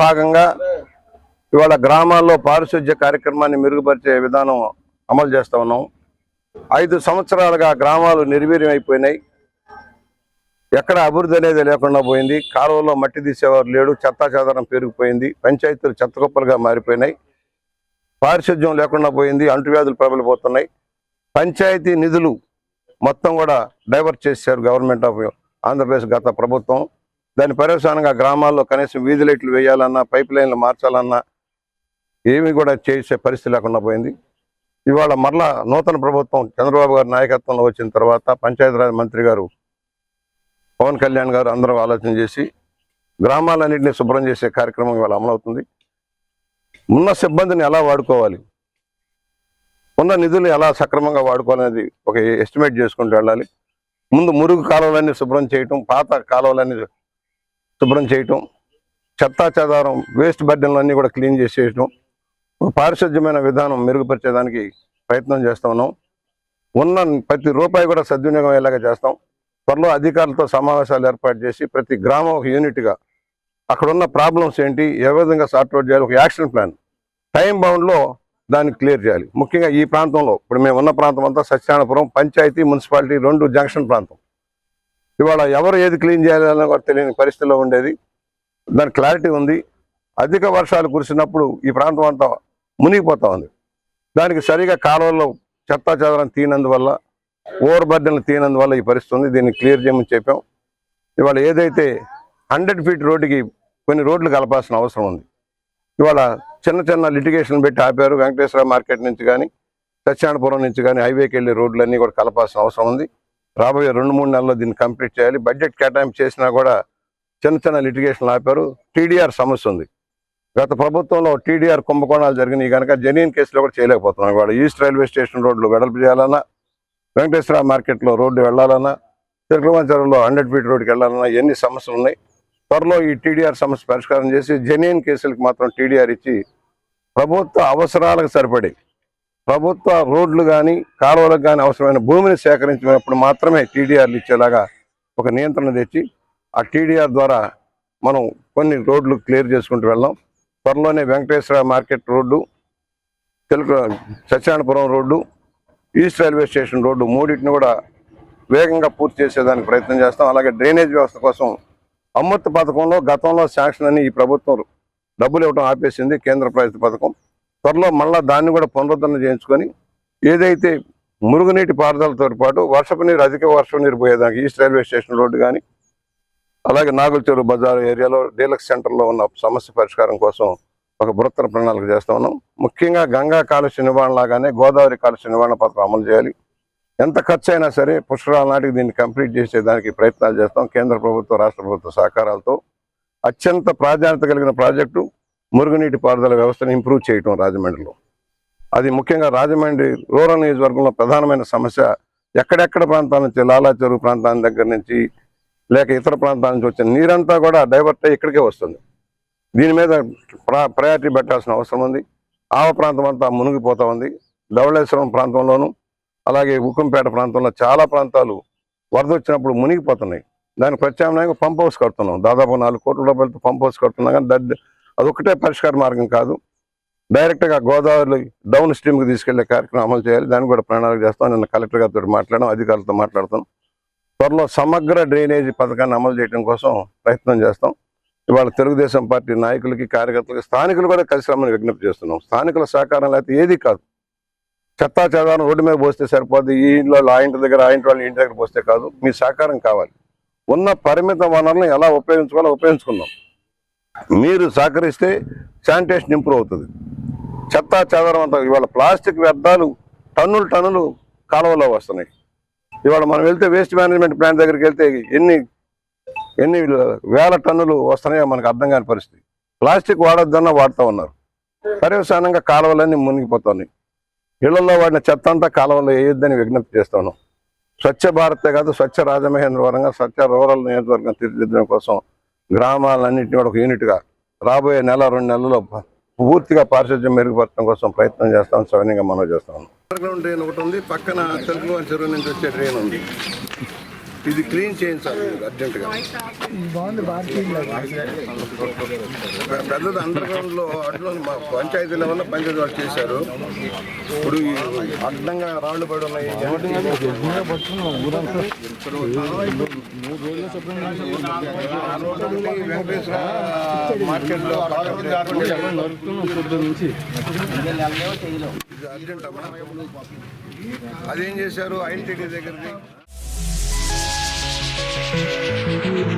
భాగంగా ఇవాళ గ్రామాల్లో పారిశుధ్య కార్యక్రమాన్ని మెరుగుపరిచే విధానం అమలు చేస్తా ఉన్నాం. ఐదు సంవత్సరాలుగా గ్రామాలు నిర్వీర్యం అయిపోయినాయి ఎక్కడ అభివృద్ధి అనేది లేకుండా పోయింది. కాలువలో మట్టి తీసేవారు లేడు చెత్తాచెదారం పెరిగిపోయింది పంచాయతీలు చెత్తకుప్పలుగా మారిపోయినాయి. పారిశుధ్యం లేకుండా పోయింది అంటువ్యాధులు ప్రబలిపోతున్నాయి. పంచాయతీ నిధులు మొత్తం కూడా డైవర్ట్ చేశారు గవర్నమెంట్ ఆఫ్ ఆంధ్రప్రదేశ్ గత ప్రభుత్వం. దాని పర్యవసానంగా గ్రామాల్లో కనీసం వీధి లైట్లు వేయాలన్నా పైప్ లైన్లు మార్చాలన్నా ఏమీ కూడా చేసే పరిస్థితి లేకుండా పోయింది. ఇవాళ మరలా నూతన ప్రభుత్వం చంద్రబాబు గారి నాయకత్వంలో వచ్చిన తర్వాత పంచాయతీరాజ్ మంత్రి గారు పవన్ కళ్యాణ్ గారు అందరూ ఆలోచన చేసి గ్రామాలన్నింటినీ శుభ్రం చేసే కార్యక్రమం ఇవాళ అమలవుతుంది. ఉన్న సిబ్బందిని ఎలా వాడుకోవాలి? ఉన్న నిధులు ఎలా సక్రమంగా వాడుకోవాలనేది ఒక ఎస్టిమేట్ చేసుకుంటూ వెళ్ళాలి. ముందు మురుగు కాలువలన్నీ శుభ్రం చేయటం పాత కాలువలన్నీ శుభ్రం చేయటం చెత్తా చెదారం వేస్ట్ బర్డెన్లన్నీ కూడా క్లీన్ చేసేయటం ఒక పారిశుధ్యమైన విధానం మెరుగుపరిచేదానికి ప్రయత్నం చేస్తా ఉన్నాం. ఉన్న ప్రతి రూపాయి కూడా సద్వినియోగం అయ్యేలాగా చేస్తాం. త్వరలో అధికారులతో సమావేశాలు ఏర్పాటు చేసి ప్రతి గ్రామం ఒక యూనిట్గా అక్కడ ఉన్న ప్రాబ్లమ్స్ ఏంటి ఏ విధంగా సార్ట్అవుట్ చేయాలి ఒక యాక్షన్ ప్లాన్ టైం బౌండ్లో దాన్ని క్లియర్ చేయాలి. ముఖ్యంగా ఈ ప్రాంతంలో ఇప్పుడు మేము ఉన్న ప్రాంతం అంతా సత్యనారాయణపురం పంచాయతీ మున్సిపాలిటీ రెండు జంక్షన్ ప్రాంతం. ఇవాళ ఎవరు ఏది క్లీన్ చేయాలని కూడా తెలియని పరిస్థితిలో ఉండేది. దాని క్లారిటీ ఉంది. అధిక వర్షాలు కురిసినప్పుడు ఈ ప్రాంతం అంతా మునిగిపోతూ ఉంది. దానికి సరిగా కాలువల్లో చెత్తా చెదరం తీనందువల్ల ఓవర్ బర్డెన్లు తీనందువల్ల ఈ పరిస్థితి ఉంది. దీన్ని క్లియర్ చేయమని చెప్పాం. ఇవాళ ఏదైతే హండ్రెడ్ ఫీట్ రోడ్డుకి కొన్ని రోడ్లు కలపాల్సిన అవసరం ఉంది. ఇవాళ చిన్న చిన్న లిటిగేషన్ పెట్టి ఆపారు. వెంకటేశ్వర మార్కెట్ నుంచి కానీ సత్యనారాయణపురం నుంచి కానీ హైవేకి వెళ్ళే రోడ్లన్నీ కూడా కలపాల్సిన అవసరం ఉంది. రాబోయే రెండు మూడు నెలల్లో దీన్ని కంప్లీట్ చేయాలి. బడ్జెట్ కేటాయింపు చేసినా కూడా చిన్న చిన్న లిటిగేషన్లు ఆపారు. టీడీఆర్ సమస్య ఉంది. గత ప్రభుత్వంలో టీడీఆర్ కుంభకోణాలు జరిగినాయి. కనుక జెన్యున్ కేసులో కూడా చేయలేకపోతున్నాం ఇవాళ. ఈస్ట్ రైల్వే స్టేషన్ రోడ్లు వెడల్పు చేయాలన్నా వెంకటేశ్వర మార్కెట్లో రోడ్డు వెళ్ళాలన్నా తిరుకులవంచరంలో హండ్రెడ్ ఫీట్ రోడ్డుకి వెళ్ళాలన్నా ఎన్ని సమస్యలు ఉన్నాయి? త్వరలో ఈ టీడీఆర్ సమస్య పరిష్కారం చేసి జెన్యున్ కేసులకు మాత్రం టీడీఆర్ ఇచ్చి ప్రభుత్వ అవసరాలకు సరిపడి ప్రభుత్వ రోడ్లు కానీ కాలువలకు కానీ అవసరమైన భూమిని సేకరించినప్పుడు మాత్రమే టీడీఆర్లు ఇచ్చేలాగా ఒక నియంత్రణ తెచ్చి ఆ టీడీఆర్ ద్వారా మనం కొన్ని రోడ్లు క్లియర్ చేసుకుంటూ వెళ్ళాం త్వరలోనే Venkateswara market road Telugu Satyanarayanapuram road east railway station road మూడింటిని కూడా వేగంగా పూర్తి చేసేదానికి ప్రయత్నం చేస్తాం. అలాగే డ్రైనేజ్ వ్యవస్థ కోసం అమృత్ పథకంలో గతంలో శాంక్షన్ అని ఈ ప్రభుత్వం డబ్బులు ఇవ్వడం ఆపేసింది కేంద్ర ప్రభుత్వ పథకం. త్వరలో మళ్ళా దాన్ని కూడా పునరుద్ధరణ చేయించుకొని ఏదైతే మురుగునీటి పారుదలతో పాటు వర్షపు నీరు అధిక వర్షపు నీరు పోయేదానికి ఈస్ట్ రైల్వే స్టేషన్ రోడ్డు కానీ అలాగే నాగులచూరు బజారు ఏరియాలో డీలక్స్ సెంటర్లో ఉన్న సమస్య పరిష్కారం కోసం ఒక బృత్తర ప్రణాళిక చేస్తా ఉన్నాం. ముఖ్యంగా గంగా కాలుష్య నివారణ లాగానే గోదావరి కాలుష్య నివారణ పథకం అమలు చేయాలి. ఎంత ఖర్చు అయినా సరే పుష్కరాల నాటికి దీన్ని కంప్లీట్ చేసేదానికి ప్రయత్నాలు చేస్తాం. కేంద్ర ప్రభుత్వ రాష్ట్ర ప్రభుత్వ సహకారాలతో అత్యంత ప్రాధాన్యత కలిగిన ప్రాజెక్టు మురుగునీటి పారుదల వ్యవస్థను ఇంప్రూవ్ చేయటం రాజమండ్రిలో. అది ముఖ్యంగా రాజమండ్రి రూరల్ నియోజకవర్గంలో ప్రధానమైన సమస్య. ఎక్కడెక్కడ ప్రాంతాల నుంచి లాలా చెరువు ప్రాంతాల దగ్గర నుంచి లేక ఇతర ప్రాంతాల నుంచి వచ్చిన నీరంతా కూడా డైవర్ట్ అయ్యి ఇక్కడికే వస్తుంది. దీని మీద ప్రయారిటీ పెట్టాల్సిన అవసరం ఉంది. ఆవ ప్రాంతం అంతా మునిగిపోతా ఉంది. ధవళేశ్వరం ప్రాంతంలోను అలాగే ఉక్కంపేట ప్రాంతంలో చాలా ప్రాంతాలు వరద వచ్చినప్పుడు మునిగిపోతున్నాయి. దాని ప్రత్యామ్నాయంగా పంప్ హౌస్ కడుతున్నాం. దాదాపు నాలుగు కోట్ల రూపాయలతో పంప్ హౌస్ కడుతున్నాం కానీ దడ్ అదొక్కటే పరిష్కార మార్గం కాదు. డైరెక్ట్గా గోదావరి డౌన్ స్ట్రీమ్కి తీసుకెళ్ళే కార్యక్రమం అమలు చేయాలి. దాన్ని కూడా ప్రణాళిక చేస్తాం. నిన్న కలెక్టర్ గారితో మాట్లాడడం అధికారులతో మాట్లాడతాం. త్వరలో సమగ్ర డ్రైనేజీ పథకాన్ని అమలు చేయడం కోసం ప్రయత్నం చేస్తాం. ఇవాళ తెలుగుదేశం పార్టీ నాయకులకి కార్యకర్తలకి స్థానికులు కూడా కలిసి రమ్మని విజ్ఞప్తి చేస్తున్నాం. స్థానికుల సహకారం లేకపోతే ఏది కాదు. చెత్తా చెదారం రోడ్డు మీద పోస్తే సరిపోద్ది. ఈ ఇంట్లో ఆ ఇంటి దగ్గర ఆ ఇంటి వాళ్ళ ఇంటి దగ్గర పోస్తే కాదు. మీ సహకారం కావాలి. ఉన్న పరిమిత వనరులను ఎలా ఉపయోగించుకోవాలో ఉపయోగించుకుందాం. మీరు సహకరిస్తే శానిటేషన్ ఇంప్రూవ్ అవుతుంది. చెత్త చెదరం అంతా ఇవాళ ప్లాస్టిక్ వ్యర్థాలు టన్నులు టన్నులు కాలువలో వస్తున్నాయి. ఇవాళ మనం వెళ్తే వేస్ట్ మేనేజ్మెంట్ ప్లాంట్ దగ్గరికి వెళ్తే ఎన్ని ఎన్ని వేల టన్నులు వస్తున్నాయో మనకు అర్థం కాని పరిస్థితి. ప్లాస్టిక్ వాడొద్దన్నా వాడుతూ ఉన్నారు. పర్యవసానంగా కాలువలన్నీ మునిగిపోతున్నాయి. ఇళ్ళలో వాడిన చెత్త అంతా కాలువలో వేయొద్దని విజ్ఞప్తి చేస్తాను స్వచ్ఛ భారతే కాదు స్వచ్ఛ రాజమహేంద్రవరంగా స్వచ్ఛ రూరల్ నియోజకవర్గం తీర్చిదిద్దడం కోసం గ్రామాలన్నింటినీ కూడా ఒక యూనిట్గా రాబోయే నెల రెండు నెలల్లో పూర్తిగా పారిశుద్ధ్యం మెరుగుపరచడం కోసం ప్రయత్నం చేస్తాం సవినీయంగా మనం చేస్తాం. అండర్ గ్రౌండ్ డ్రైన్ ఒకటి ఉంది పక్కన తెలుగు చెరువు నుంచి వచ్చే డ్రైన్ ఉంది. ఇది క్లీన్ చేయించాలి అర్జెంటుగా. పె- పెద్దది అండర్ గ్రౌండ్లో అడ్లో మా పంచాయతీ లెవెల్లో పంచాయతీ వాళ్ళు చేశారు. ఇప్పుడు ఈ అడ్డంగా రాళ్ళు పడి ఉన్నాయి. ఆ రోడ్డు నుండి వెంకటేశ్వర మార్కెట్లో ఇది అర్జెంట్ అమ్మా అదేం చేశారు? ఐఎన్టీడీ దగ్గరికి? Thank you.